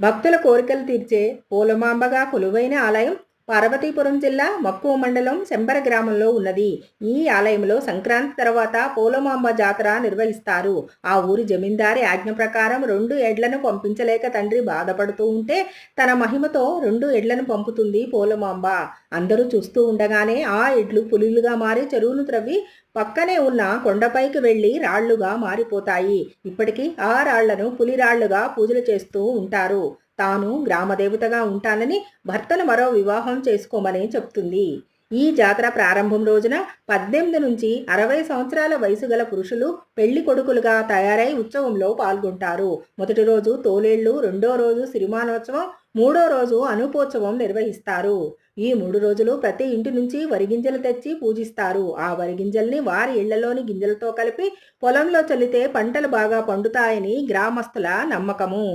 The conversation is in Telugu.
భక్తుల కోరికలు తీర్చే పూలమాంబగా కొలువైన ఆలయం పార్వతీపురం జిల్లా మక్కువ మండలం శంబర గ్రామంలో ఉన్నది. ఈ ఆలయంలో సంక్రాంతి తర్వాత పోలమాంబ జాతర నిర్వహిస్తారు. ఆ ఊరి జమీందారి ఆజ్ఞ ప్రకారం రెండు ఎడ్లను పంపించలేక తండ్రి బాధపడుతూ ఉంటే తన మహిమతో రెండు ఎడ్లను పంపుతుంది పోలమాంబ. అందరూ చూస్తూ ఉండగానే ఆ ఎడ్లు పులులుగా మారి చెరువును త్రవ్వి పక్కనే ఉన్న కొండపైకి వెళ్ళి రాళ్ళుగా మారిపోతాయి. ఇప్పటికీ ఆ రాళ్ళను పులిరాళ్ళుగా పూజలు చేస్తూ ఉంటారు. తాను గ్రామదేవతగా ఉంటానని భర్తను మరో వివాహం చేసుకోమని చెప్తుంది. ఈ జాతర ప్రారంభం రోజున పద్దెనిమిది నుంచి అరవై సంవత్సరాల వయసు గల పురుషులు పెళ్ళి కొడుకులుగా తయారై ఉత్సవంలో పాల్గొంటారు. మొదటి రోజు తోలేళ్ళు రెండో రోజు సిరిమానోత్సవం మూడో రోజు అనుపోత్సవం నిర్వహిస్తారు. ఈ మూడు రోజులు ప్రతి ఇంటి నుంచి వరిగింజలు తెచ్చి పూజిస్తారు. ఆ వరిగింజల్ని వారి ఇళ్ళలోని గింజలతో కలిపి పొలంలో చల్లితే పంటలు బాగా పండుతాయని గ్రామస్తుల నమ్మకము.